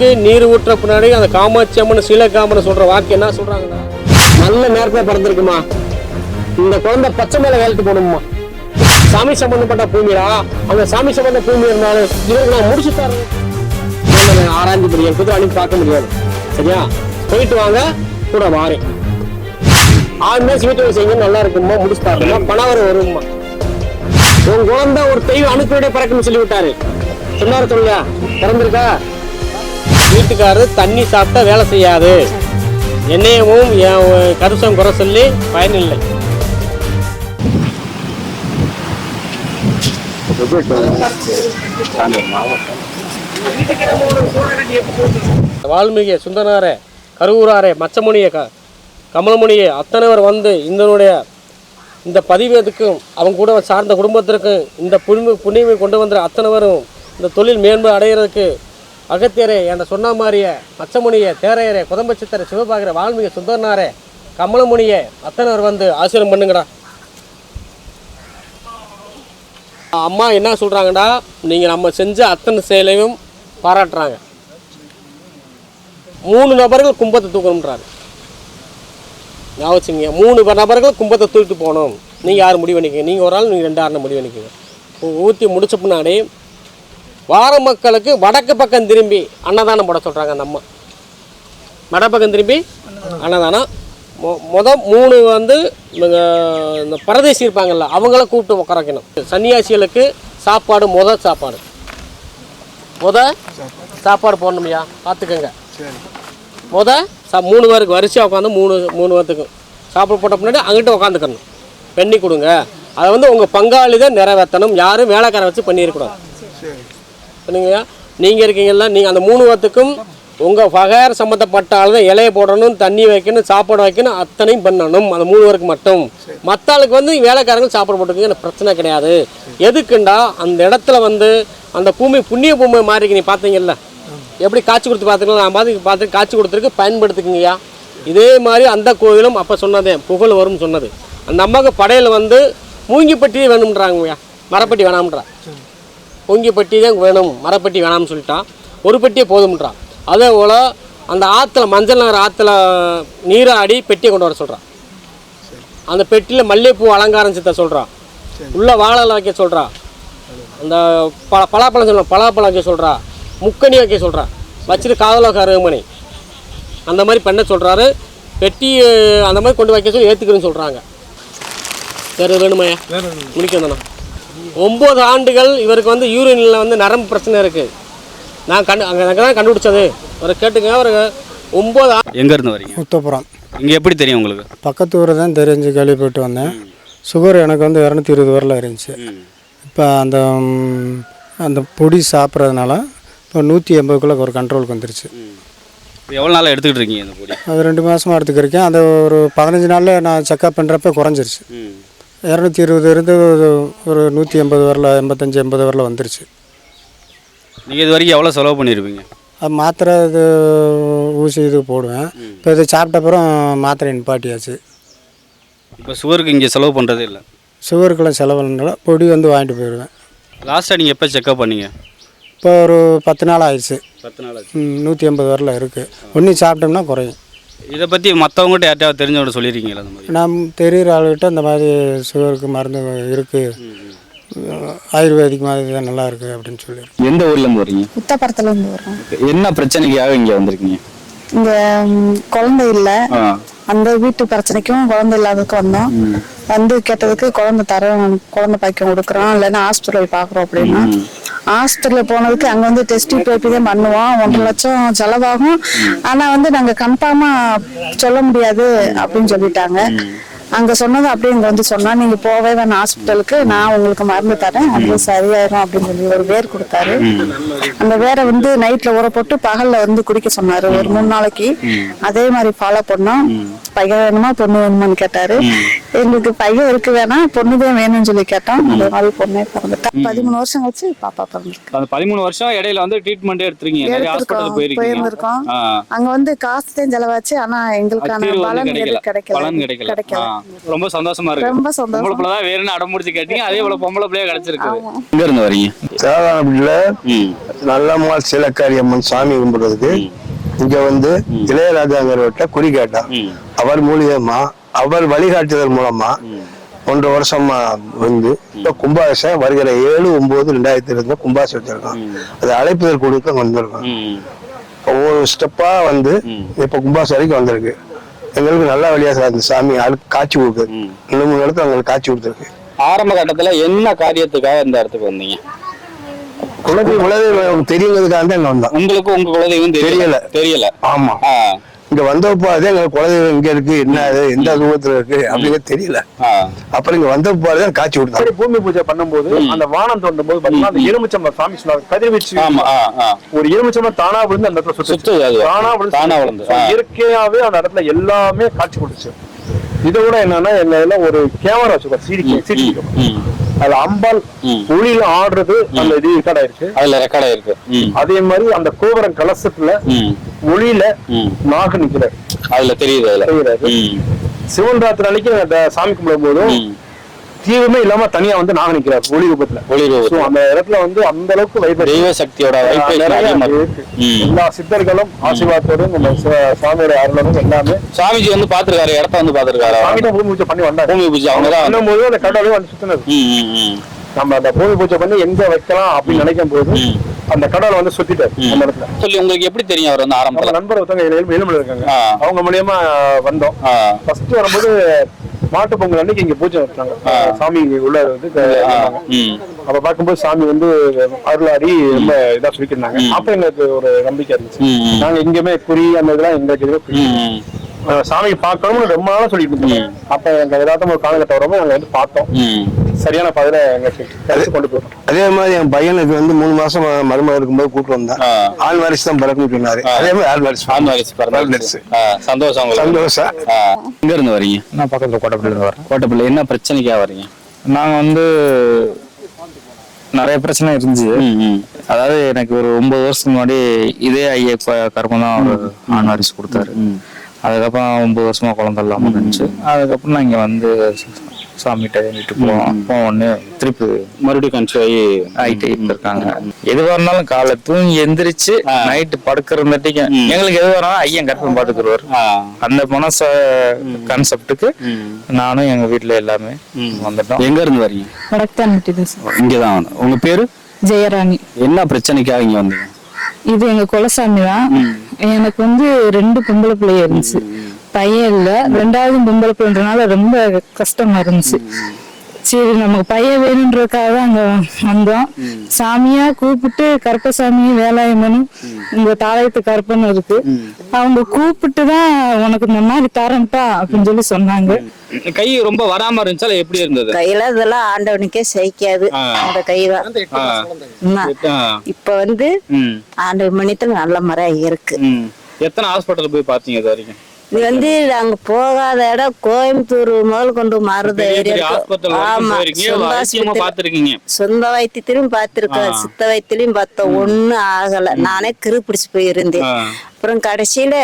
குழந்தைக்கு நீர் ஊற்ற பின்னாடி அந்த காமாட்சி அம்மன் சீலக்காமன் சொல்ற வாக்கு என்ன சொல்றாங்கன்னா நல்ல நேரத்தில் பிறந்திருக்குமா? இந்த குழந்தை பச்சை மேல வேலைக்கு போகணுமா? சாமி சம்பந்தப்பட்ட பூமியா அவங்க சாமி சம்பந்த பூமி இருந்தாலும் இவருக்கு நான் முடிச்சு தரேன். ஆராய்ந்து முடியும் புது அனுப்பி பார்க்க முடியாது. சரியா? போயிட்டு வாங்க கூட வாரேன். ஆறு மாதம் வீட்டு செய்யுங்க நல்லா இருக்குமா முடிச்சு தரணுமா பணம் வர வருமா உன் குழந்தை ஒரு தெய்வம் அனுப்பிவிட பறக்கணும்னு சொல்லி விட்டாரு சொன்னாரு சொல்லுங்க பிறந்திருக்கா வீட்டுக்காரர் தண்ணி சாப்பிட்டா வேலை செய்யாது. என்னையவும் என் கருசம் குறை சொல்லி பயனில்லை. வால்மீகி சுந்தரனாரே கருவூராரே மச்சமுனிய க கமலமுனியை அத்தனைவர் வந்து இதனுடைய இந்த பதிவேதுக்கும் அவங்க கூட சார்ந்த குடும்பத்திற்கும் இந்த புண்ணிய புண்ணியமை கொண்டு வந்த அத்தனைவரும் இந்த தொழில் மேன்மை அடைகிறதுக்கு அகத்தியரே என்ற சொன்ன மாதிரியே மச்சமுனியே தேரையரே குதம்பச்சித்தரை சிவபாகரே வால்மீகி சுந்தரனாரே கமலமுனியே அத்தனர் வந்து ஆசீரம் பண்ணுங்கடா. அம்மா என்ன சொல்கிறாங்கடா நீங்கள் நம்ம செஞ்ச அத்தனை செயலையும் பாராட்டுறாங்க. மூணு நபர்கள் கும்பத்தை தூக்கணுன்றாரு ஞாபகம் வச்சுங்க மூணு நபர்கள் கும்பத்தை தூக்கிட்டு போகணும். நீங்கள் யார் முடிவு பண்ணிக்கங்க? நீங்கள் ஒரு ஆள் நீங்கள் ரெண்டு ஆறு முடிவு பண்ணிக்கங்க. ஊற்றி முடிச்ச பின்னாடி வார மக்களுக்கு வடக்கு பக்கம் திரும்பி அன்னதானம் போட சொல்கிறாங்க அந்த அம்மா. பக்கம் திரும்பி அன்னதானம். மொ மொத மூணு வந்து இவங்க இந்த பரதேசி இருப்பாங்கல்ல அவங்கள கூப்பிட்டு உட்கார சன்னியாசிகளுக்கு சாப்பாடு முத சாப்பாடு. முத சாப்பாடு போடணுமையா பார்த்துக்கோங்க முத சா மூணு பேருக்கு வரிசையாக உட்காந்து மூணு மூணு பேர்த்துக்கும் சாப்பாடு போட்ட பின்னாடி அங்கிட்ட உட்காந்துக்கணும் பெண்ணி கொடுங்க. அதை வந்து உங்கள் பங்காளி தான் நிறைவேற்றணும் யாரும் வேலைக்கார வச்சு பண்ணியிருக்கூடாது சொன்னீங்கய்யா நீங்கள் இருக்கீங்களா நீங்கள் அந்த மூணு வாரத்துக்கும் உங்கள் பகார் சம்மந்தப்பட்ட ஆள் தான் இலையை போடணும் தண்ணி வைக்கணும் சாப்பாடு வைக்கணும் அத்தனையும் பண்ணணும். அந்த மூணு பேருக்கு மட்டும். மற்ற ஆளுக்கு வந்து வேலைக்காரங்க சாப்பாடு போட்டுக்கோங்க எனக்கு பிரச்சனை கிடையாது. எதுக்குண்டா அந்த இடத்துல வந்து அந்த பூமி புண்ணிய பூமி மாறிக்கு நீ பார்த்தீங்கல்ல எப்படி காட்சி கொடுத்து பார்த்துக்கலாம் நான் பார்த்து பார்த்து காட்சி கொடுத்துருக்கு பயன்படுத்துக்குங்கய்யா. இதே மாதிரி அந்த கோவிலும் அப்போ சொன்னதே புகழ் வரும்னு சொன்னது. அந்த அம்மாவுக்கு படையில் வந்து மூங்கிப்பட்டி வேணும்ன்றாங்கய்யா. மரப்பட்டி வேணாம்ன்றா. பொங்கிப்பட்டி தான் வேணும் மரப்பட்டி வேணாம்னு சொல்லிட்டான். ஒரு பெட்டியே போதும்ன்றான். அதே போல் அந்த ஆற்றுல மஞ்சள் நகர் ஆற்றுல நீராடி பெட்டியை கொண்டு வர சொல்கிறான் அந்த பெட்டியில் மல்லிகைப்பூ அலங்காரம் சித்த சொல்கிறான் உள்ள வாழை இலை வைக்க சொல்கிறா அந்த ப பலாப்பழம் சொல்ல பலாப்பழம் வைக்க சொல்கிறா முக்கணி வைக்க சொல்கிறா வச்சுட்டு காதல கருமணி அந்த மாதிரி பண்ண சொல்கிறாரு பெட்டி அந்த மாதிரி கொண்டு வைக்க சொல்லி ஏற்றுக்கிறேன்னு சொல்கிறாங்க வேறு வேணுமாயா முடிக்க வந்தண்ணா ஒம்பது ஆண்டுகள் இவருக்கு வந்து யூரினில் வந்து நரம்பு பிரச்சனை இருக்குது நான் கண்டு அங்கே அங்கே தான் கண்டுபிடிச்சது. அவரை கேட்டுங்க அவர் ஒம்பது ஆ எங்க இருந்து வரீங்க? முத்தப்புறம். இங்க எப்படி தெரியும் உங்களுக்கு? பக்கத்து ஊர் தான் தெரிஞ்சு கேள்விப்பட்டு வந்தேன். சுகர் எனக்கு வந்து இரநூத்தி இருபது வரல இருந்துச்சு. இப்போ அந்த அந்த பொடி சாப்பிட்றதுனால இப்போ நூற்றி எண்பதுக்குள்ளே ஒரு கண்ட்ரோலுக்கு வந்துருச்சு. எவ்வளோ நாளாக எடுத்துக்கிட்டு இருக்கீங்க இந்த பொடி? அது ரெண்டு மாதமாக எடுத்துக்கிறேன் அந்த ஒரு பதினஞ்சு நாளில் நான் செக்அப் பண்ணுறப்ப குறைஞ்சிருச்சு. இரநூத்தி இருபது இருந்து ஒரு- நூற்றி எண்பது வரல எண்பத்தஞ்சு எண்பது வரல வந்துருச்சு. நீங்கள் இது வரைக்கும் எவ்வளோ செலவு பண்ணியிருப்பீங்க அது மாத்திரை இது ஊசி இது போடுவேன். இப்போ இது சாப்பிட்ட அப்புறம் மாத்திரை நிப்பாட்டியாச்சு. இப்போ சுகருக்கு இங்கே செலவு பண்ணுறதே இல்லை? சுகருக்கெல்லாம் செலவுனால பொடி வந்து வாங்கிட்டு போயிடுவேன். லாஸ்ட்டாக நீங்கள் எப்போ செக்அப் பண்ணீங்க? இப்போ ஒரு பத்து நாள் ஆயிடுச்சு. பத்து நாள் நூற்றி எண்பது வரல இருக்குது ஒன்று சாப்பிட்டோம்னா குறையும். இதை பற்றி மற்றவங்ககிட்ட யார்ட்டையாவது தெரிஞ்சவங்க சொல்லியிருக்கீங்களா அந்த மாதிரி? நம் தெரிகிற ஆளுகிட்ட இந்த மாதிரி சுகருக்கு மருந்து இருக்குது ஆயுர்வேதிக் மாதிரி தான் நல்லா இருக்குது அப்படின்னு சொல்லியிருக்கேன் எந்த ஊர்ல இருந்து வரீங்க புத்தப்படத்துல இருந்து வரோம் என்ன பிரச்சனைக்காக இங்க வந்திருக்கீங்க? இங்க குழந்தை இல்ல. அந்த வீட்டு பிரச்சனைக்கும் குழந்தை இல்லாததுக்கு வந்தோம். வந்து கேட்டதுக்கு குழந்தை தரோம் குழந்தை பாக்கியம் கொடுக்குறோம் இல்லைன்னா ஹாஸ்பிட்டல் பாக்குறோம் அப்படின்னா. ஹாஸ்பிட்டல் போனதுக்கு அங்க வந்து டெஸ்ட் பேப்பி தான் பண்ணுவோம் ஒன்றரை லட்சம் செலவாகும். ஆனா வந்து நாங்க கன்ஃபார்மா சொல்ல முடியாது அப்படின்னு சொல்லிட்டாங்க. அங்க சொன்னது அப்படியே இங்க வந்து சொன்னா நீங்க போவே வேணாம் ஹாஸ்பிட்டலுக்கு நான் உங்களுக்கு மருந்து தரேன் அது சரியாயிரும் அப்படின்னு சொல்லி ஒரு வேர் கொடுத்தாரு. அந்த வேரை வந்து நைட்ல ஊற போட்டு பகல்ல வந்து குடிக்க சொன்னாரு. ஒரு மூணு நாளைக்கு அதே மாதிரி ஃபாலோ பண்ணோம். பையன் வேணுமா பொண்ணு வேணுமான்னு கேட்டாரு. எங்களுக்கு பையன் இருக்கு வேணாம் பொண்ணுதான் வேணும்னு சொல்லி கேட்டோம். அதே மாதிரி பொண்ணே பிறந்துட்டா. பதிமூணு வருஷம் கழிச்சு பாப்பா பிறந்திருக்கு. அந்த பதிமூணு வருஷம் இடையில வந்து ட்ரீட்மெண்ட் எடுத்திருக்கீங்க. ஹாஸ்பிட்டல். அங்க வந்து காசு தான் செலவாச்சு. ஆனா எங்களுக்கான பலன் கிடைக்கல. கிடைக்கல. ரொம்ப சந்தோஷமா இருக்கு. ரொம்ப சந்தோஷம். பொம்பளை பிள்ளை தான் வேணும்னு அடம் முடிச்சு கேட்டீங்க? அதே போல பொம்பளை பிள்ளையா கிடைச்சிருக்கு எங்க இருந்து வரீங்க? தேவாரப்பட்டியில் ம். நல்லம்மாள் சிலக்காரி அம்மன் சாமி கும்பிடுறதுக்கு இங்க வந்து இளையராஜாங்கிறவர்கிட்ட குறி கேட்டான். அவர் மூலியமா அவர் வழிகாட்டுதல் மூலமா ஒன்றரை வருஷமா வந்து இப்ப கும்பாபிஷேகம் வருகிற ஏழு ஒன்பது ரெண்டாயிரத்தி இருபது கும்பாபிஷேகம் வச்சிருக்கோம் அது அழைப்புதல் கொடுக்க வந்திருக்கோம் ஒவ்வொரு ஸ்டெப்பா வந்து இப்ப கும்பாபிஷேகம் வரைக்கும் வந்திருக்கு. எங்களுக்கு நல்ல வழியா அந்த சாமி ஆளுக்கு காட்சி கொடுக்குது. ரெண்டு மூணு இடத்துல எங்களுக்கு காட்சி கொடுத்துருக்கு. ஆரம்ப கட்டத்துல என்ன காரியத்துக்காக இந்த இடத்துக்கு வந்தீங்க? குலதெய்வம் குலதெய்வம் தெரியுங்கிறதுக்காக தான் இங்க வந்தோம். உங்களுக்கு உங்க குலதெய்வம் தெரியல? தெரியல. ஆமா. இங்க வந்தப்போ அதே எங்களுக்கு குலதெய்வம் இங்க இருக்கு என்ன அது எந்த ரூபத்துல இருக்கு அப்படிங்கிறது தெரியல. அப்புறம் இங்க வந்தப்போ தான் காட்சி கொடுத்தாங்க. சரி பூமி பூஜை பண்ணும்போது அந்த வானம் தோண்டும் போது பாத்தீங்கன்னா அந்த எலுமிச்சம்பழம் சாமி கதிர்வீச்சு ஒரு எலுமிச்சம்பழம் தானா விழுந்து அந்த இடத்துல அது. தானா விழுந்து தானா. விழுந்து. இயற்கையாவே அந்த இடத்துல எல்லாமே காட்சி கொடுத்துச்சு. இதை விட என்னன்னா எங்க இதுல ஒரு கேமரா வச்சுக்கோ சிடி சிடி அதுல அம்பாள். ஒளியில ஆடுறது அந்த இது ரெக்கார்ட் ஆயிருக்கு அதுல ரெக்கார்ட் ஆயிருக்கு. அதே மாதிரி அந்த கோபுரம் கலசத்துல ஒளியில நாக நிக்கிறார். அதுல தெரியுது அதுல. தெரியுறாரு. ம். சிவன் ராத்திரி அன்னைக்கு அந்த சாமி கும்பிடும் போதும். தீவுமே இல்லாம தனியா வந்து நாக நிக்கிறார் ஒளி ரூபத்துல. ஒளி. So, அந்த இடத்துல வந்து அந்த அளவுக்கு தெய்வ சக்தியோட. எல்லா சித்தர்களும் ஆசீர்வாதத்தோடும் நம்ம சுவாமியோட அருளும் எல்லாமே சாமிஜி வந்து பாத்துருக்காரு இடத்த வந்து பாத்துருக்காரு தான் பூமி பூஜை பண்ணி வந்தாங்க பூமி பூஜை அவங்க தான் பண்ணும்போது அந்த கடவுளே வந்து சுத்தினது. நம்ம அந்த பூமி பூஜை பண்ணி எங்க வைக்கலாம் அப்படின்னு நினைக்கும் போது. அந்த கடவுளை வந்து சுத்திட்டாரு அந்த இடத்துல. சொல்லி உங்களுக்கு எப்படி தெரியும் அவர் வந்து ஆரம்பத்துல? நண்பர் ஒருத்தவங்க எலும்புல இருக்காங்க. அவங்க மூலியமா வந்தோம். ஃபர்ஸ்ட் வரும்போது மாட்டு பொங்கல் அன்னைக்கு இங்க பூஜை வச்சாங்க சாமி உள்ள வந்து அப்ப பார்க்கும்போது சாமி வந்து அருளாடி ரொம்ப இதா சொல்லிக்கிருந்தாங்க. அப்ப எங்களுக்கு ஒரு நம்பிக்கை இருந்துச்சு. நாங்க எங்கேயுமே குறி அந்த இதெல்லாம் எங்களுக்கு சாமியை பார்க்கணும்னு ரொம்ப நாளா சொல்லிட்டு இருந்தோம் அப்ப எங்க ஏதாச்சும் ஒரு காலகட்டம் வரும்போது நாங்க வந்து பார்த்தோம். ம். சரியான பதில எங்களுக்கு கிடைச்சு கொண்டு போயிட்டோம். அதே மாதிரி என் பையனுக்கு வந்து மூணு மாசம் மருமக இருக்கும்போது கூட்டு வந்தேன். ஆண் வாரிசு தான் பிறக்குன்னு சொன்னாரு. அதே மாதிரி ஆண் வாரிசு ஆண் வாரிசு பிறந்தாச்சு. சந்தோஷம் சந்தோஷம். எங்க இருந்து வரீங்க? நான் பக்கத்தில் கோட்டப்பள்ளியிருந்து வரேன். கோட்டப்பள்ளி. என்ன பிரச்சனைக்காக வரீங்க? நாங்கள் வந்து நிறைய பிரச்சனை இருந்துச்சு. அதாவது எனக்கு ஒரு ஒன்பது வருஷத்துக்கு முன்னாடி இதே ஐயா கருப்பம் தான் ஆண் வாரிசு கொடுத்தாரு. அதுக்கப்புறம் ஒன்பது வருஷமா குழந்தை இல்லாமல் இருந்துச்சு. அதுக்கப்புறம் நான் இங்கே வந்து சாமிகிட்ட வேண்டிட்டு போவோம் போவோன்னு திருப்பி மறுபடியும் கன்சிவ் ஆகி ஆயிட்டு இருக்காங்க எதுவாக இருந்தாலும் காலை தூங்கி எந்திரிச்சு நைட்டு படுக்கிறதுட்டிக்கு எங்களுக்கு எதுவாக இருந்தாலும் ஐயன் கற்பம் பார்த்துக்குருவார் அந்த மனச கான்செப்டுக்கு நானும் எங்க வீட்ல எல்லாமே வந்துட்டோம். எங்க இருந்து வரீங்க நிட்டுது இங்கதான். உங்க பேரு? ஜெயராணி. என்ன பிரச்சனைக்காக இங்க வந்தீங்க? இது எங்க குலசாமி தான். எனக்கு வந்து ரெண்டு பொம்பளை பிள்ளைய இருந்துச்சு. பையன் இல்ல. ரெண்டாவது பொம்பளை பிள்ளைன்றனால ரொம்ப கஷ்டமா இருந்துச்சு. சரி நமக்கு பையன் வேணுன்றதுக்காக தான் அங்க வந்தோம். சாமியா கூப்பிட்டு கருப்பசாமி வேலாயுமனும் உங்க தாலயத்து கருப்பன் இருக்கு. அவங்க கூப்பிட்டு தான் உனக்கு இந்த மாதிரி தரேன்ப்பா அப்படின்னு சொல்லி சொன்னாங்க. கை ரொம்ப வராம இருந்துச்சா எப்படி இருந்தது? கையில இதெல்லாம் ஆண்டவனுக்கே சகிக்காது. அந்த கைதான். இப்ப வந்து ஆண்டவன் மணித்துல நல்ல முறை இருக்கு. ம். எத்தனை ஹாஸ்பிட்டல் போய் பாத்தீங்க இது வரைக்கும்? இது வந்து நாங்க போகாத இடம் கோயம்புத்தூர் முதல் கொண்டு மாறுத சொந்த வைத்தியத்திலும் பார்த்திருக்கேன் சித்த வைத்தியத்திலும் பார்த்தோம் ஒண்ணும் ஆகல. நானே கிரு பிடிச்சு போயிருந்தேன். அப்புறம் கடைசியில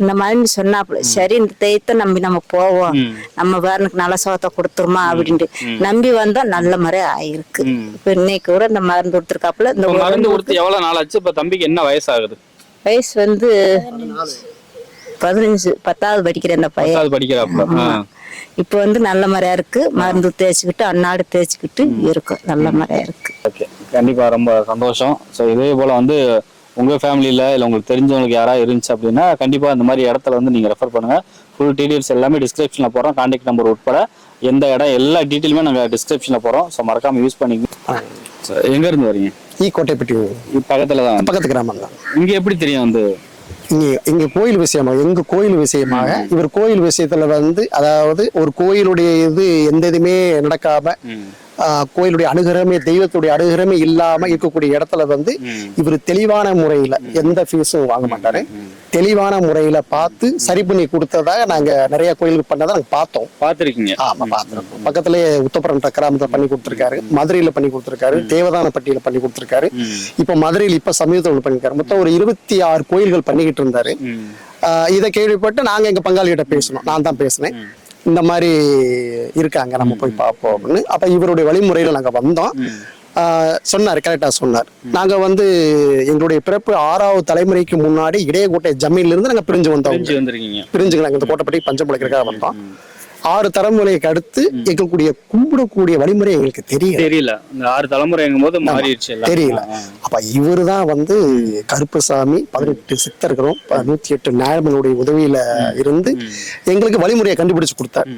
இந்த மாதிரி சொன்னாப்புல சரி இந்த தெய்யத்தை நம்பி நம்ம போவோம். நம்ம பேரனுக்கு நல்ல சோத்தை கொடுத்துருமா? அப்படின்ட்டு. நம்பி வந்தா நல்ல முறை ஆயிருக்கு. இப்ப இன்னைக்கு கூட இந்த மருந்து கொடுத்துருக்காப்புல இந்த மருந்து கொடுத்து எவ்வளவு நாள் ஆச்சு இப்ப தம்பிக்கு என்ன வயசாகுது? வயசு வந்து பதினஞ்சு பத்தாவது படிக்கிற இந்த பையன். ஆ. இப்ப வந்து நல்ல முறையா இருக்கு. மருந்து தேய்ச்சிக்கிட்டு அன்னாடு தேய்ச்சிக்கிட்டு இருக்கும் நல்ல முறையா இருக்கு. ஓகே. கண்டிப்பா ரொம்ப சந்தோஷம். ஸோ இதே போல வந்து உங்க ஃபேமிலியில இல்ல உங்களுக்கு தெரிஞ்சவங்களுக்கு யாராவது இருந்துச்சு அப்படின்னா கண்டிப்பா இந்த மாதிரி இடத்துல வந்து நீங்க ரெஃபர் பண்ணுங்க. ஃபுல் டீடைல்ஸ் எல்லாமே டிஸ்கிரிப்ஷன்ல போறோம் கான்டாக்ட் நம்பர் உட்பட எந்த இடம் எல்லா டீட்டெயிலுமே நாங்க டிஸ்கிரிப்ஷன்ல போறோம் ஸோ மறக்காம யூஸ் பண்ணிக்கோங்க. எங்க இருந்து வரீங்க? ஈ கோட்டைப்பட்டி பக்கத்துல தான் பக்கத்து கிராமம் தான் இங்க எப்படி தெரியும் வந்து இங்கே இங்கே கோயில் விஷயமாக எங்க கோயில் விஷயமாக இவர் கோயில் விஷயத்துல வந்து அதாவது ஒரு கோயிலுடைய இது எந்த இதுவுமே நடக்காம ஆ, கோயிலுடைய அனுகிரகமே தெய்வத்துடைய அனுகிரகமே இல்லாம இருக்கக்கூடிய இடத்துல வந்து இவர் தெளிவான முறையில எந்த ஃபீஸும் வாங்க மாட்டாரு. தெளிவான முறையில பார்த்து சரி பண்ணி கொடுத்ததா நாங்க நிறைய கோயிலுக்கு பண்ணதை நாங்க பார்த்தோம். பாத்திருக்கீங்க ஆமா பார்த்துருக்கோம். பக்கத்துலயே உத்தப்புறம் கிராமத்துல பண்ணி கொடுத்துருக்காரு. மதுரையில பண்ணி கொடுத்துருக்காரு. தேவதானப்பட்டியில பண்ணி கொடுத்துருக்காரு. இப்ப மதுரையில் இப்ப சமீபத்தில் பண்ணிருக்காரு. மொத்தம் ஒரு இருபத்தி ஆறு கோயில்கள் பண்ணிக்கிட்டு இருந்தாரு. இதை கேள்விப்பட்டு நாங்க எங்க பங்காளிகிட்ட பேசணும். நான் தான் பேசினேன். இந்த மாதிரி இருக்காங்க. நம்ம போய் பார்ப்போம் அப்படின்னு. அப்ப இவருடைய வழிமுறையில நாங்க வந்தோம். சொன்னார் கரெக்டா சொன்னார். நாங்க வந்து எங்களுடைய பிறப்பு ஆறாவது தலைமுறைக்கு முன்னாடி இடையகோட்டை ஜமீன்ல இருந்து நாங்க பிரிஞ்சு வந்தோம் பிரிஞ்சு வந்திருக்கீங்க. பிரிஞ்சுங்க நாங்க இந்த கோட்டைப்பட்டி பஞ்சமுளைக்கிறதுக்காக வந்தோம். ஆறு தலைமுறைக்கு அடுத்து எங்களுடைய கும்பிடக்கூடிய வழிமுறை எங்களுக்கு தெரியல. தெரியல. இந்த ஆறு தலைமுறைங்கும் போது மாறிடுச்சு தெரியல. அப்ப இவரு தான் வந்து கருப்பசாமி பதினெட்டு சித்தர்களும் நூத்தி எட்டு நியாயங்களுடைய உதவியில இருந்து எங்களுக்கு வழிமுறையை கண்டுபிடிச்சு கொடுத்தார்.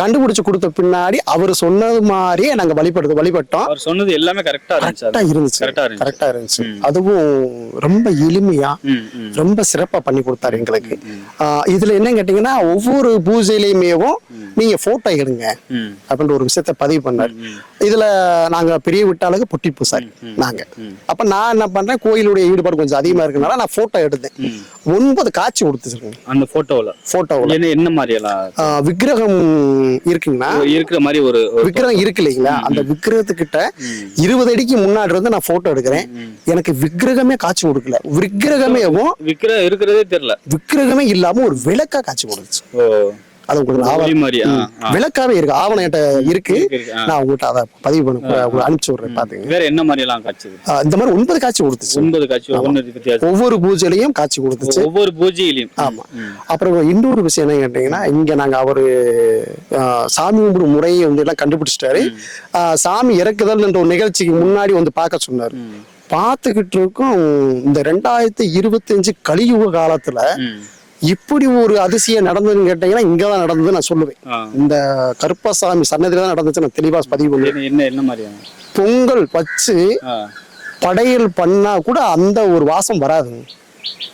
கண்டுபிடிச்சு கொடுத்த பின்னாடி அவர் சொன்னது மாதிரியே நாங்க வழிபடுறது வழிபட்டோம். அவர் சொன்னது எல்லாமே கரெக்டா கரெக்டா. இருந்துச்சு கரெக்டா இருந்துச்சு. அதுவும் ரொம்ப எளிமையா. ரொம்ப சிறப்பா பண்ணி கொடுத்தாரு எங்களுக்கு. இதுல என்ன கேட்டீங்கன்னா ஒவ்வொரு பூஜையிலையுமேவும் நீங்க போட்டோ எடுங்க. அப்படின்ற ஒரு விஷயத்த பதிவு பண்ணாரு. இதுல நாங்க பெரிய விட்டாளுக்கு பொட்டி பூசாரி நாங்க. அப்ப நான் என்ன பண்றேன் கோயிலுடைய ஈடுபாடு கொஞ்சம் அதிகமா இருக்கனால நான் போட்டோ எடுத்தேன். ஒன்பது காட்சி கொடுத்துருக்கேன் அந்த போட்டோல போட்டோவில் என்ன மாதிரி விக்கிரகம் இருக்குங்கன்னா இருக்கிற மாதிரி ஒரு விக்கிரகம் இருக்கு இல்லைங்களா? அந்த விக்கிரகத்துக்கிட்ட இருபது அடிக்கு முன்னாடி இருந்து நான் போட்டோ எடுக்கிறேன். எனக்கு விக்கிரகமே காட்சி கொடுக்கல. விக்கிரகமேவும் விக்கிர இருக்கிறதே தெரியல. விக்கிரகமே இல்லாம ஒரு விளக்கா காட்சி கொடுத்துச்சு. அது உங்களுக்கு. விளக்காவே இருக்கு. ஆவணம் என்கிட்ட இருக்கு. நான் உங்கள்கிட்ட அதை பதிவு பண்ண உங்களுக்கு அனுப்பிச்சு விடுறேன். பாத்துங்க வேற என்ன மாதிரி எல்லாம் காட்சி இந்த மாதிரி ஒன்பது காட்சி கொடுத்துச்சு. ஒன்பது காட்சி ஒவ்வொரு பூஜையிலையும் காட்சி கொடுத்துச்சு. ஒவ்வொரு பூஜையிலையும். ஆமா. அப்புறம் இன்னொரு விஷயம் என்ன கேட்டீங்கன்னா இங்க நாங்க அவரு சாமி கும்பிடும் முறையை வந்து எல்லாம் கண்டுபிடிச்சிட்டாரு. சாமி இறக்குதல் என்ற ஒரு நிகழ்ச்சிக்கு முன்னாடி வந்து பார்க்க சொன்னாரு. பார்த்துக்கிட்டு இருக்கோம் இந்த ரெண்டாயிரத்தி இருபத்தஞ்சு கலியுக காலத்துல. இப்படி ஒரு அதிசயம் நடந்ததுன்னு கேட்டீங்கன்னா இங்கதான் நடந்தது நான் சொல்லுவேன். இந்த கருப்பசாமி சன்னதியில தான் நடந்துச்சு நான் தெளிவா பதிவு பண்ணுவேன் என்ன- என்ன மாதிரியான? பொங்கல் வச்சு. படையல் பண்ணா கூட அந்த ஒரு வாசம் வராது.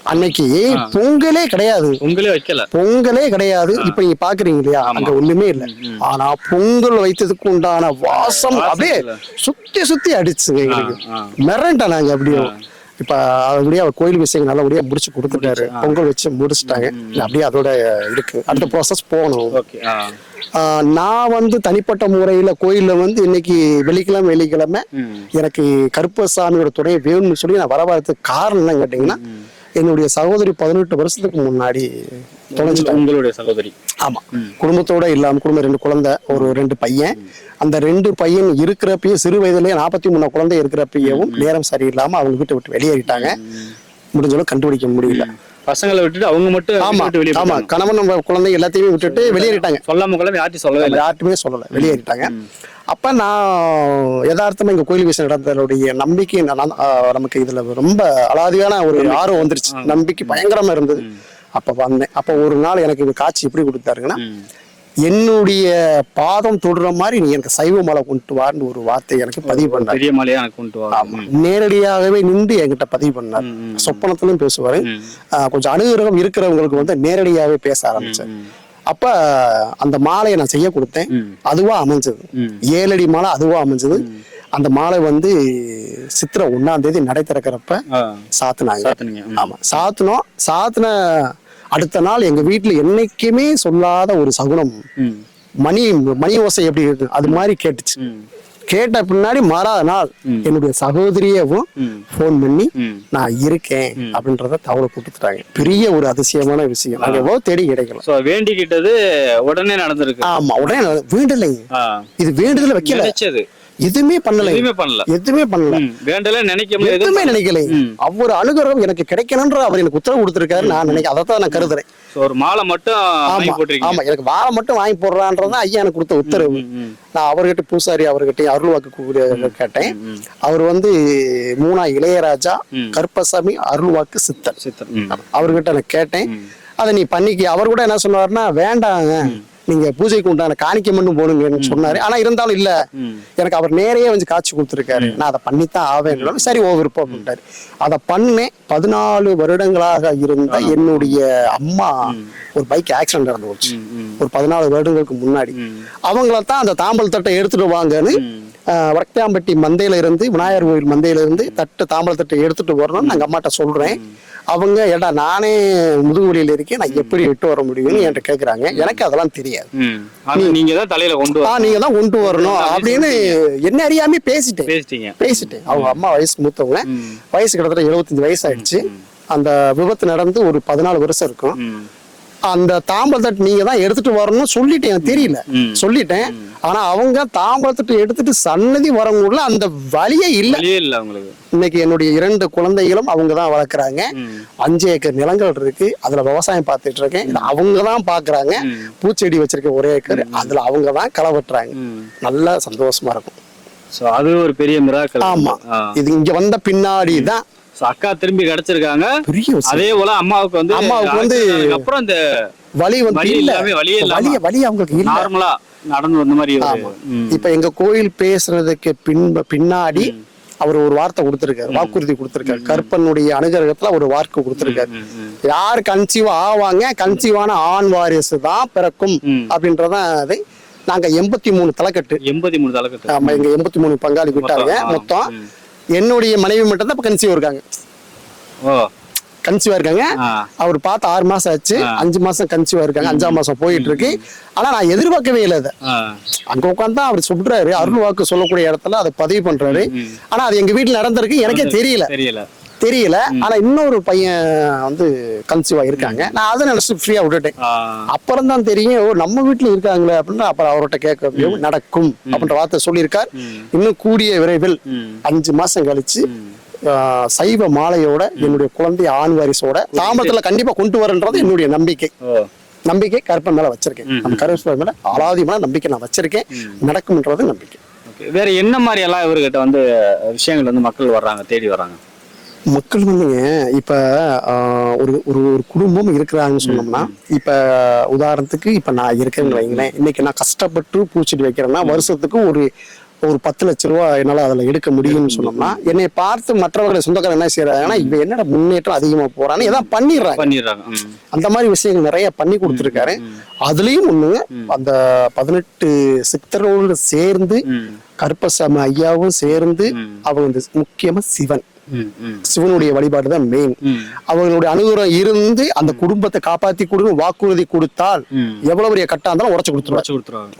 அன்னைக்கு பொங்கலே கிடையாது. உங்களே வைக்கல. பொங்கலே கிடையாது. இப்ப நீங்க பாக்குறீங்க இல்லையா? அங்க ஒண்ணுமே இல்ல. ஆனா பொங்கல் வைத்ததுக்கு உண்டான வாசம் அப்படியே சுத்தி சுத்தி அடிச்சுங்க எங்களுக்கு. மிரண்டா நாங்க அப்படியே இப்ப அப்படியே அவர் கோயில் விஷயம் நல்லபடியா முடிச்சு கொடுத்துட்டாரு. பொங்கல் வச்சு முடிச்சுட்டாங்க. அப்படியே அதோட இருக்கு. அடுத்த ப்ராசஸ் போகணும். நான் வந்து தனிப்பட்ட முறையில கோயில்ல வந்து இன்னைக்கு வெள்ளிக்கிழமை வெள்ளிக்கிழமை. எனக்கு கருப்பசாமியோட துணை வேணும்னு சொல்லி நான் வரவாததுக்கு காரணம் என்ன கேட்டீங்கன்னா என்னுடைய சகோதரி பதினெட்டு வருஷத்துக்கு முன்னாடி தொலைஞ்சிட்டாங்க உங்களுடைய சகோதரி. ஆமா. குடும்பத்தோட இல்லாம குடும்பம் ரெண்டு குழந்தை ஒரு ரெண்டு பையன். அந்த ரெண்டு பையன் இருக்கிறப்பயும் சிறு வயதுலயே நாற்பத்தி மூணு குழந்தை இருக்கிறப்பயும் நேரம் சரியில்லாம அவங்க வீட்டை விட்டு வெளியேறிட்டாங்க. முடிஞ்ச அளவுக்கு கண்டுபிடிக்க முடியல. பசங்களை விட்டுட்டு அவங்க மட்டும் ஆமா வெளியே ஆமா. கணவன் நம்ம குழந்தை எல்லாத்தையுமே விட்டுட்டு வெளியேறிட்டாங்க. சொல்லாம யார்ட்டையும் சொல்லவே யார்ட்டுமே சொல்லல. வெளியேறிட்டாங்க. அப்ப நான் யதார்த்தமா இங்க கோயில் விஷயம் நடந்ததுடைய நம்பிக்கை நமக்கு இதுல ரொம்ப அலாதியான ஒரு ஆர்வம் வந்துருச்சு. நம்பிக்கை பயங்கரமா இருந்தது. அப்ப வந்தேன். அப்ப ஒரு நாள் எனக்கு இது காட்சி எப்படி கொடுத்தாருங்கன்னா என்னுடைய பாதம் தொடுற மாதிரி நீ எனக்கு சைவ மலை கொண்டு வான்னு ஒரு வார்த்தை எனக்கு பதிவு பண்ணாரு. பெரிய மாலையா எனக்கு கொண்டு வா. நேரடியாகவே நின்று என்கிட்ட பதிவு பண்ணார். சொப்பனத்திலும் பேசுவாரு. கொஞ்சம் அனுகிரகம் இருக்கிறவங்களுக்கு வந்து நேரடியாகவே பேச ஆரம்பிச்சேன் அப்ப அந்த மாலையை நான் செய்ய கொடுத்தேன். அதுவா அமைஞ்சது. ஏழடி மாலை அதுவா அமைஞ்சது. அந்த மாலை வந்து சித்திரை ஒண்ணாம் தேதி நடை திறக்கிறப்ப. சாத்துனாங்க. ஆமா. சாத்துனோம். சாத்துன அடுத்த நாள் எங்க வீட்டுல என்னைக்குமே சொல்லாத ஒரு சகுனம். மணி மணி ஓசை எப்படி இருக்கு? அது மாதிரி கேட்டுச்சு. கேட்ட பின்னாடி மறாத நாள். என்னுடைய சகோதரியவும் ஃபோன் பண்ணி. நான் இருக்கேன் அப்படின்றத தகவலை கொடுத்துட்டாங்க. பெரிய ஒரு அதிசயமான விஷயம். நாங்க எவ்வளவு தேடி கிடைக்கல. சோ வேண்டிக்கிட்டது உடனே நடந்திருக்கு. ஆமா உடனே வேண்டலைங்க. இது வேண்டுதல வைக்கல. எதுவுமே பண்ணல. எதுவுமே பண்ணல. எதுவுமே பண்ணல. வேண்டல நினைக்க முடியாது எதுவுமே நினைக்கல. அவர் அனுகிரகம் எனக்கு கிடைக்கணும்ன்ற அவர் எனக்கு உத்தரவு கொடுத்திருக்காரு நான் நினைக்க அதை தான் நான் கருதுறேன். ஒரு மாலை மட்டும் ஆமா எனக்கு வாழை மட்டும் வாங்கி போடுறான்றதான் ஐயா எனக்கு கொடுத்த உத்தரவு. நான் அவர்கிட்ட பூசாரி அவர்கிட்ட அருள்வாக்கு கேட்டேன். அவர் வந்து மூணா இளையராஜா கருப்பசாமி அருள்வாக்கு சித்தர் சித்தர் ம். அவர்கிட்ட நான் கேட்டேன். அதை நீ பண்ணிக்க. அவர் கூட என்ன சொன்னாருன்னா வேண்டாங்க. நீங்க பூஜைக்கு உண்டான காணிக்கை மட்டும் போடுங்கன்னு சொன்னாரு. ஆனா இருந்தாலும் இல்ல. எனக்கு அவர் நேரையே வந்து காட்சி கொடுத்துருக்காரு. நான் அதை பண்ணித்தான் ஆவேன் சரி ஓ விருப்பம் அதை பண்ணேன் பதினாலு வருடங்களாக இருந்த என்னுடைய அம்மா ஒரு பைக் ஆக்சிடென்ட் நடந்து போச்சு. ஒரு பதினாலு வருடங்களுக்கு முன்னாடி. அவங்கள தான் அந்த தாம்பல் தட்டை எடுத்துட்டு வாங்கன்னு வடக்காம்பட்டி மந்தையில இருந்து விநாயகர் கோயில் மந்தையில இருந்து தட்டு தாம்பல் தட்டை எடுத்துட்டு வரணும்னு நாங்க அம்மாட்ட சொல்றேன். அவங்க ஏடா நானே முதுகுவலியில இருக்கேன் நான் எப்படி எட்டு வர முடியும்னு என்கிட்ட கேக்குறாங்க. எனக்கு அதெல்லாம் தெரியாது. நீங்க தான் தலையில கொண்டு ஆ நீங்க தான் கொண்டு வரணும் அப்படின்னு என்ன அறியாம பேசிட்டேன். பேசிட்டேன். அவங்க அம்மா வயசு மூத்தவங்க. வயசு கிட்டத்தட்ட 75 வயசு ஆயிடுச்சு அந்த விபத்து நடந்து ஒரு பதினாலு வருஷம் இருக்கும். அந்த தாம்பழத்தட்டு நீங்க தான் எடுத்துட்டு வரணும்னு சொல்லிட்டேன் தெரியல. சொல்லிட்டேன். ஆனா அவங்க தாம்பழத்தட்டு எடுத்துட்டு சன்னதி வரவங்கள அந்த வழியே இல்ல. உங்களுக்கு இன்னைக்கு என்னுடைய இரண்டு குழந்தைகளும் அவங்க தான் வளர்க்குறாங்க. அஞ்சு ஏக்கர் நிலங்கள் இருக்கு. அதுல விவசாயம் பார்த்துட்டு இருக்கேன். அவங்க தான் பாக்குறாங்க பூச்செடி வச்சிருக்க ஒரே ஏக்கர். அதுல அவங்க தான் களை வெட்டுறாங்க. நல்லா சந்தோஷமா இருக்கும். சோ அது ஒரு பெரிய மிராக்கல் ஆமா. இது இங்க வந்த பின்னாடி தான் அக்கா திரும்பி கிடைச்சிருக்காங்க. அதே போல அம்மாவுக்கு வந்து அம்மாவுக்கு வந்து அப்புறம் இந்த வழி வந்து வலி இல்ல. இல்லாம. வலி வலி அவங்களுக்கு நார்மலா நடந்து வந்த மாதிரி. இப்ப எங்க கோயில் பேசுறதுக்கு பின் பின்னாடி அவர் ஒரு வார்த்தை கொடுத்திருக்காரு. வாக்குறுதி கொடுத்திருக்காரு. கற்பனுடைய அனுகிரகத்துல ஒரு வாக்கு கொடுத்திருக்காரு. யார் கன்சீவ் ஆவாங்க? கன்சீவான ஆண் வாரிசு தான் பிறக்கும் அப்படின்றதான் அது நாங்க எண்பத்தி மூணு தலைக்கட்டு. எண்பத்தி மூணு தலைக்கட்டு. ஆமா எங்க எண்பத்தி மூணு பங்காளி விட்டாங்க. மொத்தம் என்னுடைய மனைவி மட்டும் தான் கன்சீவ் இருக்காங்க. ஓ. கன்சீவா இருக்காங்க. அவர் பார்த்து ஆறு மாசம் ஆச்சு. அஞ்சு மாசம் கன்சீவா இருக்காங்க. அஞ்சாம் மாசம் போயிட்டு இருக்கு. ஆனா நான் எதிர்பார்க்கவே இல்லை அதை. அங்க உட்காந்து தான் அவர் சொல்றாரு. அருள் வாக்கு சொல்லக்கூடிய இடத்துல அதை பதிவு பண்றாரு. ஆனா அது எங்க வீட்டுல நடந்திருக்கு. எனக்கே தெரியல. தெரியல. தெரியல. ஆனா இன்னொரு பையன் வந்து கன்சீவா இருக்காங்க நான் அதை நினைச்சு ஃப்ரீயா விட்டுட்டேன். அப்புறம் தான் தெரியும் ஓ நம்ம வீட்டுல இருக்காங்களே அப்படின்னு அப்புறம் அவர்கிட்ட கேட்க நடக்கும் அப்படின்ற வார்த்தை சொல்லியிருக்கார். இன்னும் கூடிய விரைவில் அஞ்சு மாசம் கழிச்சு சைவ மாலையோட என்னுடைய குழந்தை ஆண் வாரிசோட தாம்பரத்துல கண்டிப்பா கொண்டு வரன்றது என்னுடைய நம்பிக்கை. நம்பிக்கை கருப்பன் மேல வச்சிருக்கேன். நம்ம கருப்பன் மேல அலாதியமான நம்பிக்கை நான் வச்சிருக்கேன். நடக்கும்ன்றது நம்பிக்கை. வேற என்ன மாதிரி எல்லாம் இவர்கிட்ட வந்து விஷயங்கள் வந்து மக்கள் வர்றாங்க தேடி வர்றாங்க? மக்கள் வந்துங்க இப்ப ஒரு ஒரு ஒரு குடும்பம் இருக்கிறாங்கன்னு சொன்னோம்னா இப்ப உதாரணத்துக்கு இப்ப நான் இருக்கேன்னு வைங்களேன். இன்னைக்கு நான் கஷ்டப்பட்டு பூச்செடி வைக்கிறேன்னா வருஷத்துக்கு ஒரு ஒரு பத்து லட்ச ரூபா என்னால அதுல எடுக்க முடியும்னு சொன்னோம்னா என்னை பார்த்து மற்றவர்களை சொந்தக்காரர் என்ன செய்யறாங்கன்னா இவ என்னடா முன்னேற்றம் அதிகமா போறான்னு ஏதாவது பண்ணிடுறாங்க. அந்த மாதிரி விஷயங்கள் நிறைய பண்ணி கொடுத்துருக்காரு. அதுலயும் ஒண்ணு அந்த பதினெட்டு சித்தரோடு சேர்ந்து கருப்பசாமி ஐயாவும் சேர்ந்து அவங்க முக்கியமா சிவன். சிவனுடைய வழிபாடு தான் மெயின் அவங்களுடைய அனுகிரகம் இருந்து அந்த குடும்பத்தை காப்பாத்தி கொடுங்க வாக்குறுதி கொடுத்தால் எவ்வளவு பெரிய கட்டா இருந்தாலும் உடச்சு கொடுத்துருவாங்க.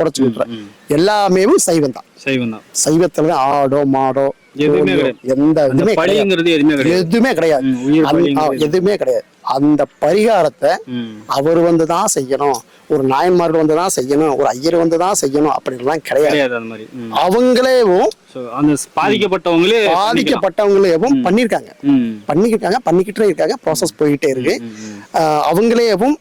உடச்சு கொடுத்துருவாரு எல்லாமே சைவம் தான் சைவம் தான். சைவத்துல ஆடோ மாடோ எதுவுமே. எந்த எதுவுமே கிடையாது. எதுவுமே கிடையாது. அந்த- பரிகாரத்தை. அவர் வந்து தான் செய்யணும். ஒரு நாயன்மார்கள் வந்து தான் செய்யணும். ஒரு ஐயர் வந்து தான் செய்யணும் அப்படின்லாம் கிடையாது. அவங்களேவும் பாதிக்கப்பட்டவங்களே. பாதிக்கப்பட்டவங்களேவும் பண்ணிருக்காங்க. பண்ணிக்கிட்டாங்க பண்ணிக்கிட்டே இருக்காங்க. ப்ராசஸ் போயிட்டே இருக்கு. அவங்களேவும்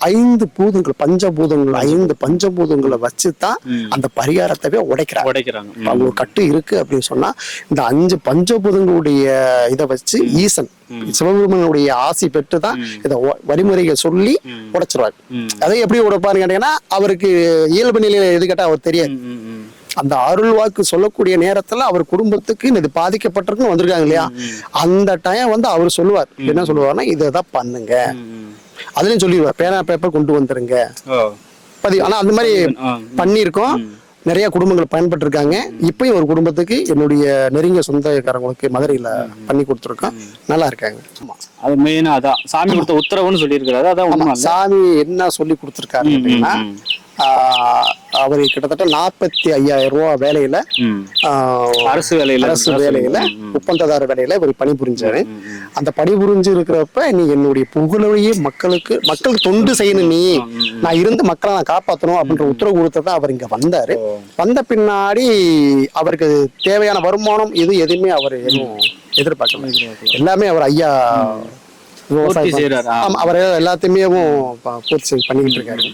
ஐந்து பூதங்கள் பஞ்சபூதங்கள் ஐந்து பஞ்சபூதங்களை வச்சு தான் அந்த பரிகாரத்தவே உடைக்கிறாங்க. உடைக்கிறாங்க. அவங்க கட்டு இருக்கு அப்படின்னு சொன்னா இந்த அஞ்சு பஞ்சபூதங்களுடைய இதை வச்சு ஈசன் சிவபெருமனுடைய ஆசி பெற்று தான் இதை வழிமுறையை சொல்லி உடைச்சிருவாரு. அதை எப்படி உடைப்பாருன்னு கேட்டீங்கன்னா அவருக்கு இயல்பு நிலையில எது கேட்டா அவர் தெரியாது. அந்த அருள் வாக்கு சொல்லக்கூடிய நேரத்துல அவர் குடும்பத்துக்கு இது பாதிக்கப்பட்டிருக்குன்னு வந்திருக்காங்க இல்லையா? அந்த டைம் வந்து அவர் சொல்லுவார். என்ன சொல்லுவார்னா இதை தான் பண்ணுங்க அதுலயும் சொல்லிடுவார் பேனா பேப்பர் கொண்டு வந்துருங்க. பதிவு. ஆனா அந்த மாதிரி. பண்ணியிருக்கோம். நிறைய குடும்பங்கள் பயன்பட்டு இருக்காங்க இப்பயும் ஒரு குடும்பத்துக்கு என்னுடைய நெருங்கிய சொந்தக்காரங்களுக்கு மதுரையில பண்ணி கொடுத்துருக்கோம். நல்லா இருக்காங்க. அது மெயினா அதான். சாமி கொடுத்த உத்தரவுன்னு சொல்லியிருக்கிறாரு. அதான்? சாமி என்ன சொல்லி கொடுத்துருக்காரு அப்படின்னா அவர் கிட்டத்தட்ட நாற்பத்தி ஐயாயிரம் ரூபாய் வேலையில அரசு வேலையில அரசு வேலையில. ஒப்பந்ததார வேலையில இவர் பணிபுரிஞ்சாரு. அந்த பணிபுரிஞ்சு இருக்கிறப்ப நீ என்னுடைய புகழையே மக்களுக்கு மக்களுக்கு தொண்டு செய்யணும் நீ. நான் இருந்து மக்களை நான் காப்பாத்தணும் அப்படின்ற உத்தரவு கொடுத்ததான் அவர் இங்க வந்தாரு. வந்த பின்னாடி அவருக்கு தேவையான வருமானம் இது எதுவுமே அவர் எதுவும் எதிர்பார்க்கல. எல்லாமே அவர் ஐயா விவசாயம் அவர் எல்லாத்தையுமே பூர்த்தி பண்ணிக்கிட்டு இருக்காரு.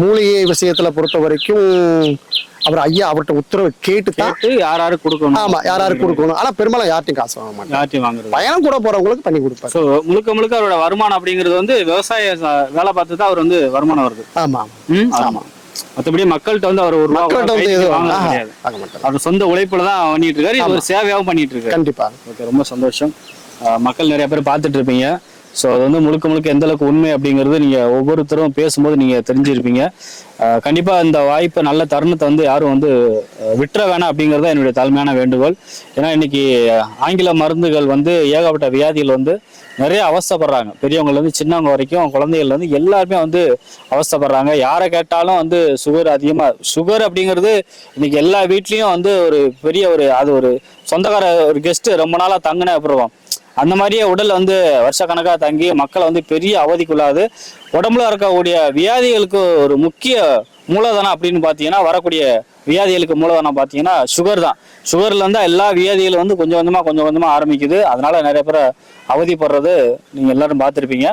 மூலிகை விஷயத்துல பொறுத்த வரைக்கும் அவர் ஐயா அவர்கிட்ட உத்தரவு கேட்டு கேட்டு யார் யாரு கொடுக்கணும்? ஆமா யார் யாருக்கு கொடுக்கணும்? ஆனா பெரும்பாலும் யார்ட்டையும் காசு வாங்க மாட்டாங்க. யார்ட்டையும் வாங்குறது பயணம் கூட போறவங்களுக்கு பண்ணி கொடுப்பாரு. ஸோ முழுக்க முழுக்க அவரோட வருமானம் அப்படிங்கிறது வந்து விவசாய வேலை பார்த்து தான் அவர் வந்து வருமானம் வருது. ஆமா? ஆமா. மற்றபடி மக்கள்கிட்ட வந்து அவர் ஒரு மக்கள்கிட்ட அவர் சொந்த உழைப்புல தான் பண்ணிட்டு இருக்காரு. ஒரு சேவையாகவும் பண்ணிட்டு இருக்காரு. கண்டிப்பா. ஓகே ரொம்ப சந்தோஷம். மக்கள் நிறைய பேர் பார்த்துட்டு இருப்பீங்க. ஸோ அது வந்து முழுக்க முழுக்க எந்த அளவுக்கு உண்மை அப்படிங்கிறது நீங்கள் ஒவ்வொருத்தரும் பேசும்போது நீங்கள் தெரிஞ்சிருப்பீங்க. கண்டிப்பாக இந்த வாய்ப்பை நல்ல தருணத்தை வந்து யாரும் வந்து விட்டுற வேணாம் அப்படிங்கிறது தான் என்னுடைய தாழ்மையான வேண்டுகோள். ஏன்னா இன்னைக்கு ஆங்கில மருந்துகள் வந்து ஏகப்பட்ட வியாதிகள் வந்து நிறைய அவஸ்தைப்படுறாங்க. பெரியவங்கலேருந்து சின்னவங்க வரைக்கும் குழந்தைகள்லேருந்து எல்லாருமே வந்து அவஸ்தைப்படுறாங்க. யாரை கேட்டாலும் வந்து சுகர் அதிகமாக சுகர் அப்படிங்கிறது இன்னைக்கு எல்லா வீட்லேயும் வந்து ஒரு பெரிய ஒரு அது ஒரு சொந்தக்கார ஒரு கெஸ்ட்டு ரொம்ப நாளாக தங்கின அப்புறம். அந்த மாதிரியே உடல் வந்து வருஷக்கணக்காக தங்கி மக்களை வந்து பெரிய அவதிக்குள்ளாது. உடம்புல இருக்கக்கூடிய வியாதிகளுக்கு ஒரு முக்கிய மூலதனம் அப்படின்னு பார்த்தீங்கன்னா வரக்கூடிய வியாதிகளுக்கு மூலதனம் பார்த்தீங்கன்னா சுகர் தான். சுகர்ல இருந்தா எல்லா வியாதிகளும் வந்து கொஞ்சம் கொஞ்சமாக கொஞ்சம் கொஞ்சமாக ஆரம்பிக்குது. அதனால நிறைய பேர் அவதிப்படுறது நீங்கள் எல்லாரும் பார்த்துருப்பீங்க.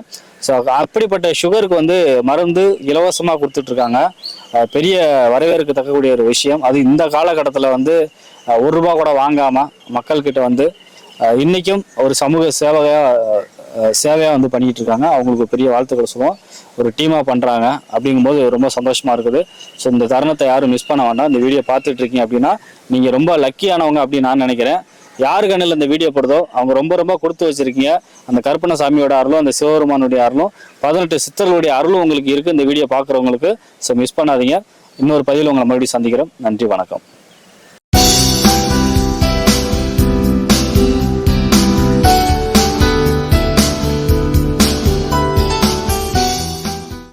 ஸோ அப்படிப்பட்ட சுகருக்கு வந்து மருந்து இலவசமாக கொடுத்துட்ருக்காங்க. பெரிய வரவேற்க தக்கக்கூடிய ஒரு விஷயம். அது இந்த காலகட்டத்தில் வந்து ஒரு ரூபா கூட வாங்காமல் மக்கள்கிட்ட வந்து இன்றைக்கும் ஒரு சமூக சேவையாக சேவையாக வந்து பண்ணிகிட்டு இருக்காங்க அவங்களுக்கு பெரிய வாழ்த்துக்கள் சொல்லுவோம். ஒரு டீமாக பண்ணுறாங்க அப்படிங்கும்போது ரொம்ப சந்தோஷமாக இருக்குது. ஸோ இந்த தருணத்தை யாரும் மிஸ் பண்ண வேண்டாம். இந்த வீடியோ பார்த்துட்டு இருக்கீங்க அப்படின்னா நீங்கள் ரொம்ப லக்கியானவங்க அப்படின்னு நான் நினைக்கிறேன். யாரு கண்ணில் இந்த வீடியோ போடுதோ அவங்க ரொம்ப ரொம்ப கொடுத்து வச்சிருக்கீங்க. அந்த கற்பனை சாமியோட அருளும் அந்த சிவபெருமானுடைய அருளும் பதினெட்டு சித்தர்களுடைய அருளும் உங்களுக்கு இருக்குது இந்த வீடியோ பார்க்குறவங்களுக்கு. ஸோ மிஸ் பண்ணாதீங்க. இன்னொரு பதிவில் உங்களை மறுபடியும் சந்திக்கிறோம். நன்றி வணக்கம்.